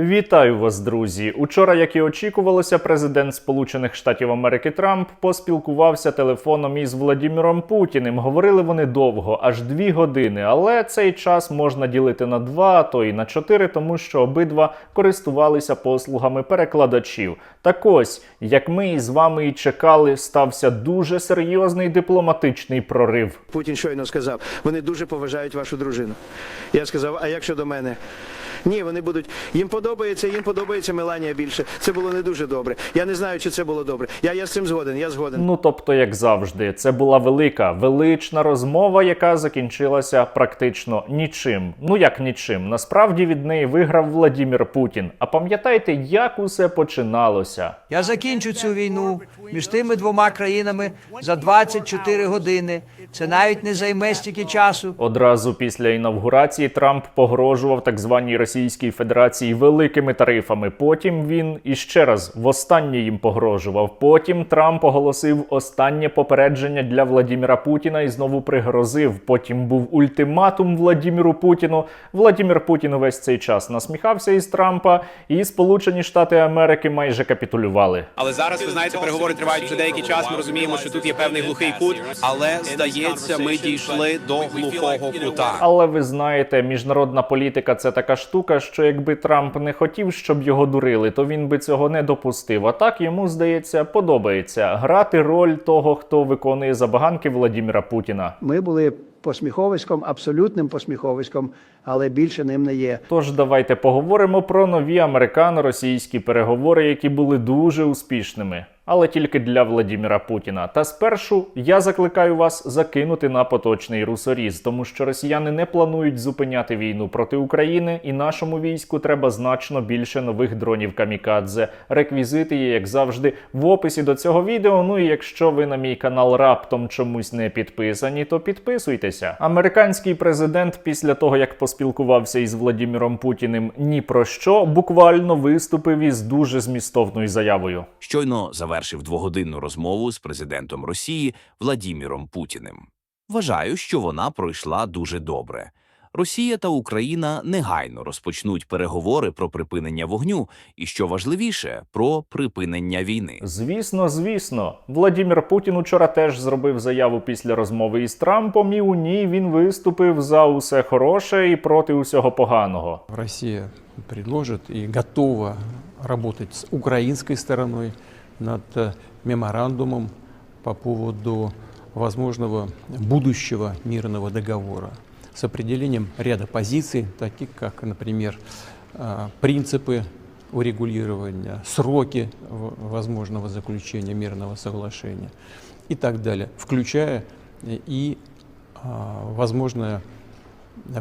Вітаю вас, друзі! Учора, як і очікувалося, президент Сполучених Штатів Америки Трамп поспілкувався телефоном із Владіміром Путіним. Говорили вони довго, аж дві години. Але цей час можна ділити на два, а то і на чотири, тому що обидва користувалися послугами перекладачів. Так ось, як ми із вами і чекали, стався дуже серйозний дипломатичний прорив. Путін щойно сказав, вони дуже поважають вашу дружину. Я сказав, а як щодо мене? Ні, вони будуть. Їм подобається, їм подобається Меланія більше. Це було не дуже добре. Я не знаю, чи це було добре. Я, я з цим згоден, я згоден. Ну тобто, як завжди, це була велика, велична розмова, яка закінчилася практично нічим. Ну як нічим. Насправді від неї виграв Владімір Путін. А пам'ятаєте, як усе починалося? Я закінчу цю війну між тими двома країнами за 24 години. Це навіть не займе стільки часу. Одразу після інавгурації Трамп погрожував так званій Російській Федерації великими тарифами. Потім він іще раз востаннє їм погрожував. Потім Трамп оголосив останнє попередження для Владіміра Путіна і знову пригрозив. Потім був ультиматум Владіміру Путіну. Владімір Путін весь цей час насміхався із Трампа, і Сполучені Штати Америки майже капітулювали. Але зараз ви знаєте, переговори тривають вже деякий час. Ми розуміємо, що тут є певний глухий кут, але здається, ми дійшли до глухого кута. Але ви знаєте, міжнародна політика це така штука, що якби Трамп не хотів, щоб його дурили, то він би цього не допустив. А так йому здається, подобається грати роль того, хто виконує забаганки Владіміра Путіна. Ми були посміховиськом, абсолютним посміховиськом, але більше ним не є. Тож давайте поговоримо про нові американо-російські переговори, які були дуже успішними. Але тільки для Владіміра Путіна. Та спершу я закликаю вас закинути на поточний русоріз, тому що росіяни не планують зупиняти війну проти України, і нашому війську треба значно більше нових дронів камікадзе. Реквізити є, як завжди, в описі до цього відео. Ну і якщо ви на мій канал раптом чомусь не підписані, то підписуйтеся. Американський президент, після того як поспілкувався із Владіміром Путіним ні про що, буквально виступив із дуже змістовною заявою. щойно завершив двогодинну розмову з президентом Росії Владіміром Путіним. Вважаю, що вона пройшла дуже добре. Росія та Україна негайно розпочнуть переговори про припинення вогню і, що важливіше, про припинення війни. Звісно, звісно, Владімір Путін учора теж зробив заяву після розмови із Трампом, і у ній він виступив за усе хороше і проти усього поганого. Россия предложит и готова работать с украинской стороной над э, меморандумом по поводу возможного будущего мирного договора с определением ряда позиций, таких как, например, э, принципы урегулирования, сроки возможного заключения мирного соглашения и так далее, включая э, и а, возможное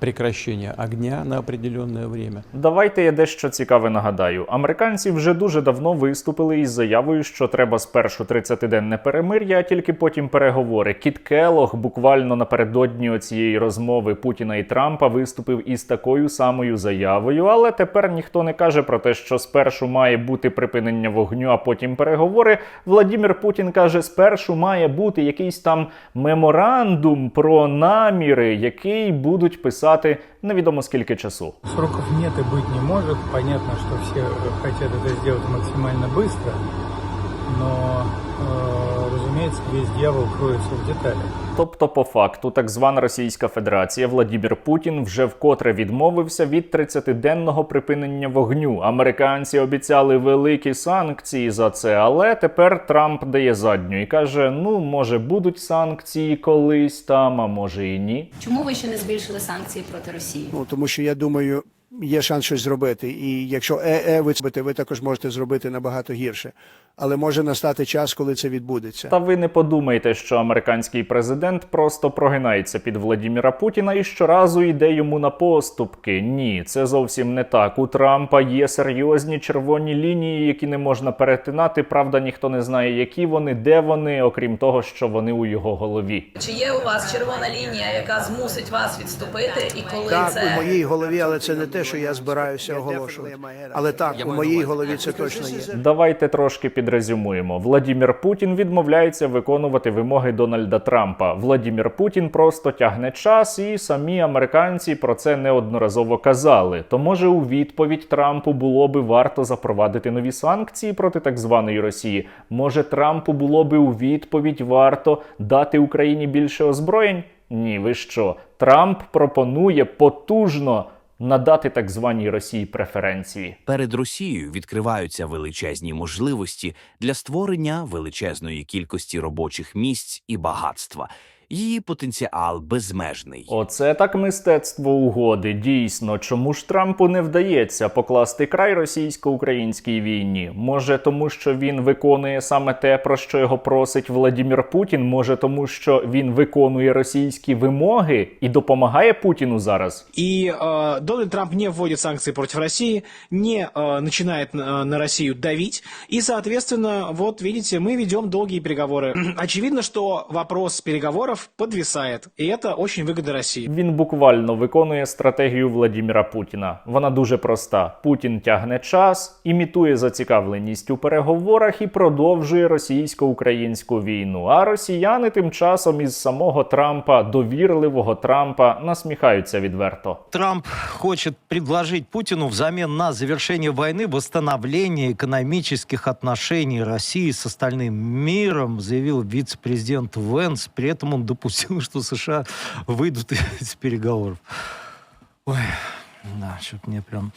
прекращение огня на определенное время. Давайте я дещо цікаве нагадаю. Американці вже дуже давно виступили із заявою, що треба спершу 30-денне перемир'я, а тільки потім переговори. Кіт Келох буквально напередодні цієї розмови Путіна і Трампа виступив із такою самою заявою, але тепер ніхто не каже про те, що спершу має бути припинення вогню, а потім переговори. Владімір Путін каже, спершу має бути якийсь там меморандум про наміри, який будуть писати невідомо скільки часу. Сроков нет и быть не может. Понятно, что все э, хотят это сделать максимально быстро, но, э, разумеется, весь дьявол кроется в деталях. Тобто, по факту, так звана Російська Федерація Владімір Путін вже вкотре відмовився від 30-денного припинення вогню. Американці обіцяли великі санкції за це, але тепер Трамп дає задню і каже: ну може будуть санкції колись там, а може і ні. Чому ви ще не збільшили санкції проти Росії? Ну тому що я думаю, є шанс щось зробити. І якщо е-е ви зробите, ви також можете зробити набагато гірше. Але може настати час, коли це відбудеться. Та ви не подумайте, що американський президент просто прогинається під Владіміра Путіна і щоразу йде йому на поступки. Ні, це зовсім не так. У Трампа є серйозні червоні лінії, які не можна перетинати. Правда, ніхто не знає, які вони, де вони, окрім того, що вони у його голові. Чи є у вас червона лінія, яка змусить вас відступити, і коли Так, це у моїй голові, але це не те, що я збираюся оголошувати. Але так, у моїй голові це точно є. Давайте трошки підрезюмуємо. Владімір Путін відмовляється виконувати вимоги Дональда Трампа. Владімір Путін просто тягне час, і самі американці про це неодноразово казали. То може у відповідь Трампу було би варто запровадити нові санкції проти так званої Росії? Може Трампу було би у відповідь варто дати Україні більше озброєнь? Ні, ви що? Трамп пропонує потужно надати так званій Росії преференції. Перед Росією відкриваються величезні можливості для створення величезної кількості робочих місць і багатства Її потенціал безмежний. Оце так мистецтво угоди. Дійсно, чому ж Трампу не вдається покласти край російсько-українській війні? Може, тому що він виконує саме те, про що його просить Владімір Путін? Може, тому що він виконує російські вимоги і допомагає Путіну зараз? И э, Дональд Трамп не вводит санкции против России, не э, начинает на, на Россию давить. И, соответственно, вот видите, мы ведем долгие переговоры. Очевидно, что вопрос переговоров подвисает. И это очень выгодно России. Він буквально виконує стратегію Владіміра Путіна. Вона дуже проста: Путін тягне час, імітує зацікавленість у переговорах і продовжує російсько-українську війну. А росіяни тим часом із самого Трампа, довірливого Трампа, насміхаються відверто. Трамп хочет предложить Путину взамен на завершение войны восстановление экономических отношений России с остальным миром, заявил вице-президент Венс. При этом он допустил, что США выйдут из переговоров. Ой, да, что-то мне прям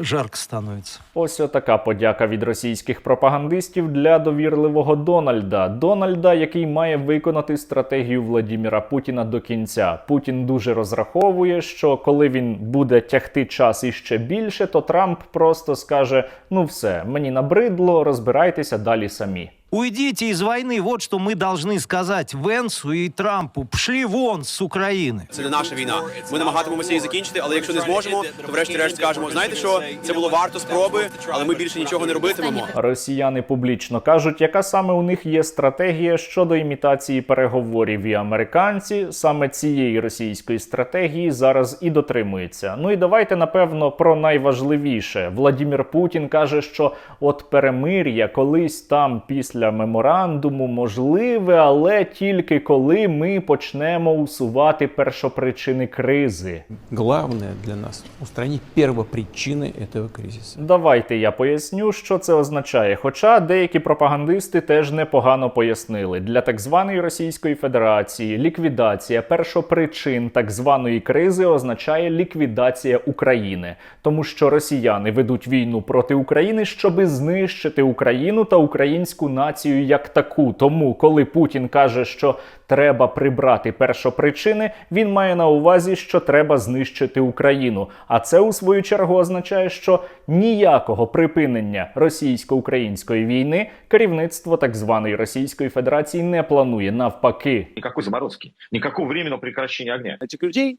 жарко становится. Ось отака подяка від російських пропагандистів для довірливого Дональда. Дональда, який має виконати стратегію Владіміра Путіна до кінця. Путін дуже розраховує, що коли він буде тягти час іще більше, то Трамп просто скаже: ну все, мені набридло, розбирайтеся далі самі. Уйдите из войны, вот что мы должны сказать Венсу и Трампу. Пшли вон с Украины. Це не наша війна. Ми намагатимемося її закінчити, але якщо не зможемо, то врешті-решт скажемо, знаєте що, це було варто спроби, але ми більше нічого не робитимемо. Росіяни публічно кажуть, яка саме у них є стратегія щодо імітації переговорів. І американці саме цієї російської стратегії зараз і дотримуються. Ну і давайте напевно про найважливіше. Владімір Путін каже, що от перемир'я колись там після меморандуму можливе, але тільки коли ми почнемо усувати першопричини кризи. Главное для нас – устранить первопричины этого кризиса. Давайте я поясню, що це означає. Хоча деякі пропагандисти теж непогано пояснили. Для так званої Російської Федерації ліквідація першопричин так званої кризи означає ліквідація України, тому що росіяни ведуть війну проти України, щоби знищити Україну та українську націю як таку. Тому, коли Путін каже, що треба прибрати першопричини, він має на увазі, що треба знищити Україну. А це у свою чергу означає, що ніякого припинення російсько-української війни керівництво так званої Російської Федерації не планує. Навпаки, Никакой заморозки, никакого временного прекращения огня. Этих людей,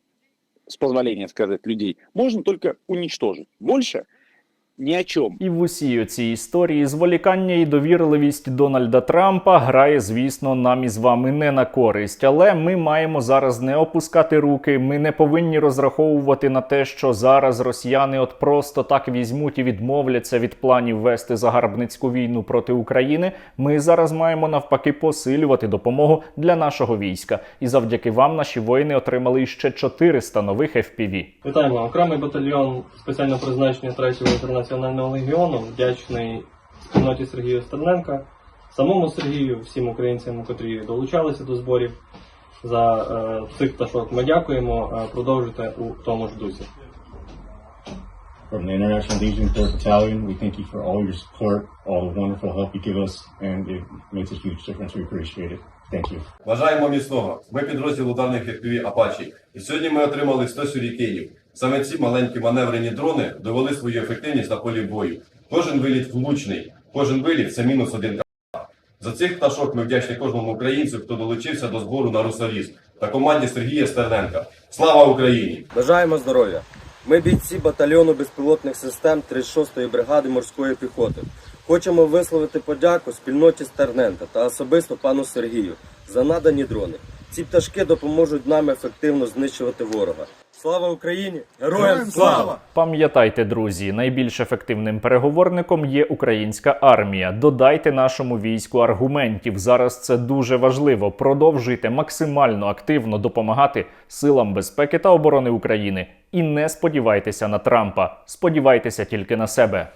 с позволения сказать людей, можно только уничтожить. Больше ни о чем. І в усій цій історії зволікання і довірливість Дональда Трампа грає, звісно, нам із вами не на користь. Але ми маємо зараз не опускати руки. Ми не повинні розраховувати на те, що зараз росіяни от просто так візьмуть і відмовляться від планів вести загарбницьку війну проти України. Ми зараз маємо навпаки посилювати допомогу для нашого війська. І завдяки вам наші воїни отримали ще 400 нових FPV. Вітаємо окремий батальйон спеціального призначення 3-го інтернаціонального легіону, вдячний спільноті Сергія Стерненка, самому Сергію, всім українцям, котрі долучалися до зборів. За е, цих пташок ми дякуємо. Е, продовжуйте у тому ж дусі. From the International Legion Third Battalion, we thank you for all your support, all the wonderful help you give us, and it makes a huge difference. We appreciate it. Thank you. Бажаємо міцного. Ми підрозділ ударних FPV Апачі. І сьогодні ми отримали 100 сюрікенів. Саме ці маленькі маневрені дрони довели свою ефективність на полі бою. Кожен виліт влучний, кожен виліт це мінус один. За цих пташок ми вдячні кожному українцю, хто долучився до збору на Русаліс та команді Сергія Стерненка. Слава Україні! Бажаємо здоров'я! Ми бійці батальйону безпілотних систем 36-ї бригади морської піхоти. Хочемо висловити подяку спільноті Стерненка та особисто пану Сергію за надані дрони. Ці пташки допоможуть нам ефективно знищувати ворога. Слава Україні! Героям слава! Пам'ятайте, друзі, найбільш ефективним переговорником є українська армія. Додайте нашому війську аргументів. Зараз це дуже важливо. Продовжуйте максимально активно допомагати силам безпеки та оборони України. І не сподівайтеся на Трампа. Сподівайтеся тільки на себе.